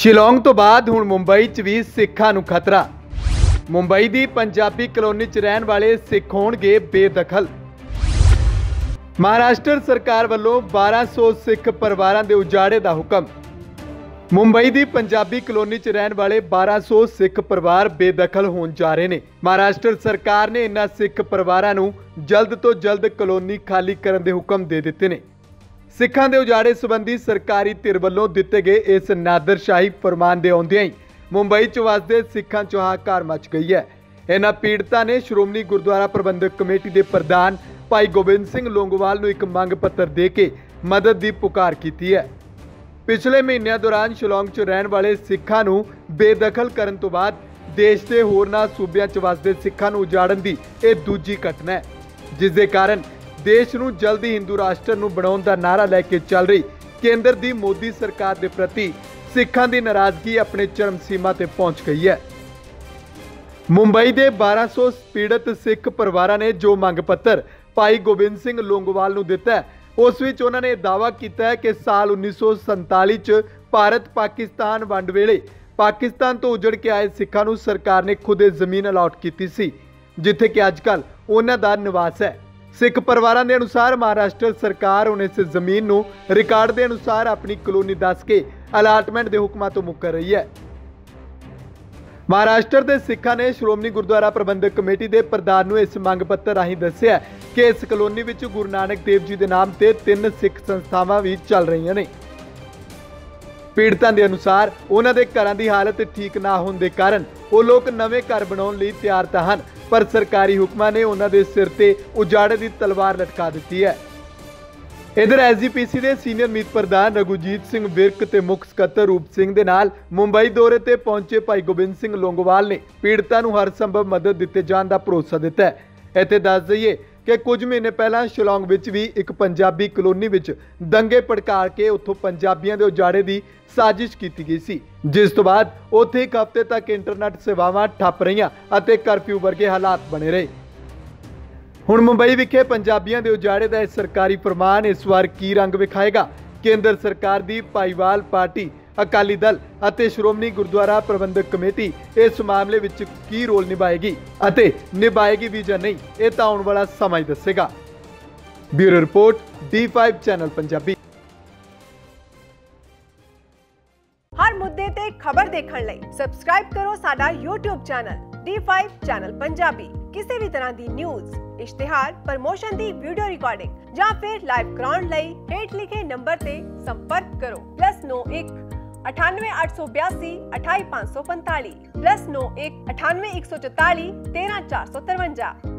ਸ਼ਿਲੋਂਗ ਤੋਂ ਬਾਅਦ ਹੁਣ ਮੁੰਬਈ 'ਚ ਵੀ ਸਿੱਖਾਂ ਨੂੰ ਖਤਰਾ। ਮੁੰਬਈ ਦੀ ਪੰਜਾਬੀ ਕਲੋਨੀ 'ਚ ਰਹਿਣ ਵਾਲੇ ਸਿੱਖ ਹੋਣਗੇ ਬੇਦਖਲ। ਮਹਾਰਾਸ਼ਟਰ ਸਰਕਾਰ ਵੱਲੋਂ 1200 ਸਿੱਖ ਪਰਿਵਾਰਾਂ ਦੇ ਉਜਾੜੇ ਦਾ ਹੁਕਮ। ਮੁੰਬਈ ਦੀ ਪੰਜਾਬੀ ਕਲੋਨੀ 'ਚ ਰਹਿਣ ਵਾਲੇ 1200 ਸਿੱਖ ਪਰਿਵਾਰ ਬੇਦਖਲ ਹੋਣ ਜਾ ਰਹੇ ਨੇ। ਮਹਾਰਾਸ਼ਟਰ ਸਰਕਾਰ ਨੇ ਇਨ੍ਹਾਂ ਸਿੱਖ ਪਰਿਵਾਰਾਂ ਨੂੰ ਜਲਦ ਤੋਂ ਜਲਦ ਕਲੋਨੀ ਖਾਲੀ ਕਰਨ ਦੇ ਹੁਕਮ ਦੇ ਦਿੱਤੇ ਨੇ। ਸਿੱਖਾਂ ਦੇ ਉਜਾੜੇ ਸੰਬੰਧੀ ਸਰਕਾਰੀ ਧਿਰ ਵੱਲੋਂ ਦਿੱਤੇ ਗਏ ਇਸ ਨਾਦਰਸ਼ਾਹੀ ਫਰਮਾਨ ਦੇ ਆਉਂਦਿਆਂ ਹੀ ਮੁੰਬਈ 'ਚ ਵਸਦੇ ਸਿੱਖਾਂ 'ਚ ਹਾਹਾਕਾਰ ਮਚ ਗਈ ਹੈ। ਇਹਨਾਂ ਪੀੜਤਾਂ ਨੇ ਸ਼੍ਰੋਮਣੀ ਗੁਰਦੁਆਰਾ ਪ੍ਰਬੰਧਕ ਕਮੇਟੀ ਦੇ ਪ੍ਰਧਾਨ ਭਾਈ ਗੋਬਿੰਦ ਸਿੰਘ ਲੋਂਗੋਵਾਲ ਨੂੰ ਇੱਕ ਮੰਗ ਪੱਤਰ ਦੇ ਕੇ ਮਦਦ ਦੀ ਪੁਕਾਰ ਕੀਤੀ ਹੈ। ਪਿਛਲੇ ਮਹੀਨਿਆਂ ਦੌਰਾਨ ਸ਼ਿਲੌਂਗ 'ਚ ਰਹਿਣ ਵਾਲੇ ਸਿੱਖਾਂ ਨੂੰ ਬੇਦਖਲ ਕਰਨ ਤੋਂ ਬਾਅਦ ਦੇਸ਼ ਦੇ ਹੋਰਨਾਂ ਸੂਬਿਆਂ 'ਚ ਵਸਦੇ ਸਿੱਖਾਂ ਨੂੰ ਉਜਾੜਨ ਦੀ ਇਹ ਦੂਜੀ ਘਟਨਾ ਹੈ, ਜਿਸ ਦੇ ਕਾਰਨ ਦੇਸ਼ ਨੂੰ ਜਲਦੀ ਹਿੰਦੂ ਰਾਸ਼ਟਰ ਨੂੰ ਬਣਾਉਣ ਦਾ ਨਾਰਾ ਲੈ ਕੇ ਚੱਲ ਰਹੀ ਕੇਂਦਰ ਦੀ ਮੋਦੀ ਸਰਕਾਰ ਦੇ ਪ੍ਰਤੀ ਸਿੱਖਾਂ ਦੀ ਨਾਰਾਜ਼ਗੀ ਆਪਣੇ ਚਰਮ ਸੀਮਾ ਤੇ ਪਹੁੰਚ ਗਈ ਹੈ। ਮੁੰਬਈ ਦੇ 1200 ਪੀੜਤ ਸਿੱਖ ਪਰਿਵਾਰਾਂ ਨੇ ਜੋ ਮੰਗ ਪੱਤਰ ਭਾਈ ਗੋਬਿੰਦ ਸਿੰਘ ਲੋਂਗੋਵਾਲ ਨੂੰ ਦਿੱਤਾ ਉਸ ਵਿੱਚ ਉਹਨਾਂ ਨੇ ਦਾਅਵਾ ਕੀਤਾ ਹੈ ਕਿ ਸਾਲ 1947 ਚ ਭਾਰਤ ਪਾਕਿਸਤਾਨ ਵੰਡ ਵੇਲੇ ਪਾਕਿਸਤਾਨ ਤੋਂ ਉਜੜ ਕੇ ਆਏ ਸਿੱਖਾਂ ਨੂੰ ਸਰਕਾਰ ਨੇ ਖੁਦ ਜ਼ਮੀਨ ਅਲਾਟ ਕੀਤੀ ਸੀ, ਜਿੱਥੇ ਕਿ ਅੱਜਕੱਲ ਉਹਨਾਂ ਦਾ ਨਿਵਾਸ ਹੈ। ਸਿੱਖ ਪਰਿਵਾਰਾਂ ਦੇ ਅਨੁਸਾਰ ਮਹਾਰਾਸ਼ਟਰ ਸਰਕਾਰ ਹੁਣ ਇਸ ਜ਼ਮੀਨ ਨੂੰ ਰਿਕਾਰਡ ਦੇ ਅਨੁਸਾਰ ਆਪਣੀ ਕਲੋਨੀ ਦੱਸ ਕੇ ਅਲਾਟਮੈਂਟ ਦੇ ਹੁਕਮਾਂ ਤੋਂ ਮੁੱਕਰ ਰਹੀ ਹੈ। ਮਹਾਰਾਸ਼ਟਰ ਦੇ ਸਿੱਖਾਂ ਨੇ ਸ਼੍ਰੋਮਣੀ ਗੁਰਦੁਆਰਾ ਪ੍ਰਬੰਧਕ ਕਮੇਟੀ ਦੇ ਪ੍ਰਧਾਨ ਨੂੰ ਇਸ ਮੰਗ ਪੱਤਰ ਰਾਹੀਂ ਦੱਸਿਆ ਕਿ ਇਸ ਕਲੋਨੀ ਵਿੱਚ ਗੁਰੂ ਨਾਨਕ ਦੇਵ ਜੀ ਦੇ ਨਾਮ ਤੇ ਤਿੰਨ ਸਿੱਖ ਸੰਸਥਾਵਾਂ ਵੀ ਚੱਲ ਰਹੀਆਂ ਨੇ। ਪੀੜਤਾਂ ਦੇ ਅਨੁਸਾਰ ਉਹਨਾਂ ਦੇ ਘਰਾਂ ਦੀ ਹਾਲਤ ਠੀਕ ਨਾ ਹੋਣ ਦੇ ਕਾਰਨ ਉਹ ਲੋਕ ਨਵੇਂ ਘਰ ਬਣਾਉਣ ਲਈ ਤਿਆਰ ਤਾਂ ਹਨ, ਪਰ ਸਰਕਾਰੀ ਹੁਕਮਾਂ ਨੇ ਉਹਨਾਂ ਦੇ ਸਿਰ ਤੇ ਉਜਾੜੇ ਦੀ ਤਲਵਾਰ ਲਟਕਾ ਦਿੱਤੀ ਹੈ। ਇਧਰ ਐਸਜੀਪੀਸੀ ਦੇ ਸੀਨੀਅਰ ਮੀਤ ਪ੍ਰਧਾਨ ਰਘੁਜੀਤ ਸਿੰਘ ਵਿਰਕ ਤੇ ਮੁੱਖ ਸਕੱਤਰ ਰੂਪ ਸਿੰਘ ਦੇ ਨਾਲ ਮੁੰਬਈ ਦੌਰੇ ਤੇ ਪਹੁੰਚੇ ਭਾਈ ਗੋਬਿੰਦ ਸਿੰਘ ਲੋਂਗੋਵਾਲ ਨੇ ਪੀੜਤਾਂ ਨੂੰ ਹਰ ਸੰਭਵ ਮਦਦ ਦਿੱਤੇ ਜਾਣ ਦਾ ਭਰੋਸਾ ਦਿੱਤਾ ਹੈ। ਇੱਥੇ ਦੱਸ ਦਈਏ ਕਿ ਕੁਝ ਮਹੀਨੇ ਪਹਿਲਾਂ ਸ਼ਿਲੌਂਗ ਵਿੱਚ ਵੀ ਇੱਕ ਪੰਜਾਬੀ ਕਲੋਨੀ ਵਿੱਚ ਦੰਗੇ ਭੜਕਾ ਕੇ ਉੱਥੋਂ ਪੰਜਾਬੀਆਂ ਦੇ ਉਜਾੜੇ ਦੀ ਸਾਜ਼ਿਸ਼ ਕੀਤੀ ਗਈ ਸੀ। ਜਿਸ ਤੋਂ ਬਾਅਦ ਉੱਥੇ ਇੱਕ ਹਫ਼ਤੇ ਤੱਕ ਇੰਟਰਨੈਟ ਸੇਵਾਵਾਂ ਠੱਪ ਰਹੀਆਂ ਅਤੇ ਕਰਫਿਊ ਵਰਗੇ ਹਾਲਾਤ ਬਣੇ ਰਹੇ। ਹੁਣ ਮੁੰਬਈ ਵਿਖੇ ਪੰਜਾਬੀਆਂ ਦੇ ਉਜਾੜੇ ਦਾ ਇਹ ਸਰਕਾਰੀ ਫਰਮਾਨ ਇਸ ਵਾਰ ਕੀ ਰੰਗ ਵਿਖਾਏਗਾ? ਕੇਂਦਰ ਸਰਕਾਰ ਦੀ ਭਾਈਵਾਲ ਪਾਰਟੀ ਅਕਾਲੀ ਦਲ ਅਤੇ ਸ਼੍ਰੋਮਣੀ ਗੁਰਦੁਆਰਾ ਪ੍ਰਬੰਧਕ ਕਮੇਟੀ ਇਸ ਮਾਮਲੇ ਵਿੱਚ ਕੀ ਰੋਲ ਨਿਭਾਏਗੀ ਅਤੇ ਨਿਭਾਏਗੀ ਵੀ ਜਾਂ ਨਹੀਂ, ਇਹ ਤਾਂ ਆਉਣ ਵਾਲਾ ਸਮਾਂ ਹੀ ਦੱਸੇਗਾ। Bureau report D5 channel Punjabi. ਹਰ ਮੁੱਦੇ ਤੇ ਖਬਰ ਦੇਖਣ ਲਈ ਸਬਸਕ੍ਰਾਈਬ ਕਰੋ ਸਾਡਾ YouTube channel D5 channel Punjabi. ਕਿਸੇ ਵੀ ਤਰ੍ਹਾਂ ਦੀ ਨਿਊਜ਼ ਇਸ਼ਤਿਹਾਰ ਪ੍ਰਮੋਸ਼ਨ ਦੀ ਵੀਡੀਓ ਰਿਕਾਰਡਿੰਗ ਜਾਂ ਫਿਰ ਲਾਈਵ ਕਰਾਉਣ ਲਈ ਹੇਠ ਲਿਖੇ ਨੰਬਰ ਤੇ ਸੰਪਰਕ ਕਰੋ +91 98882 28545 +91 98144 13453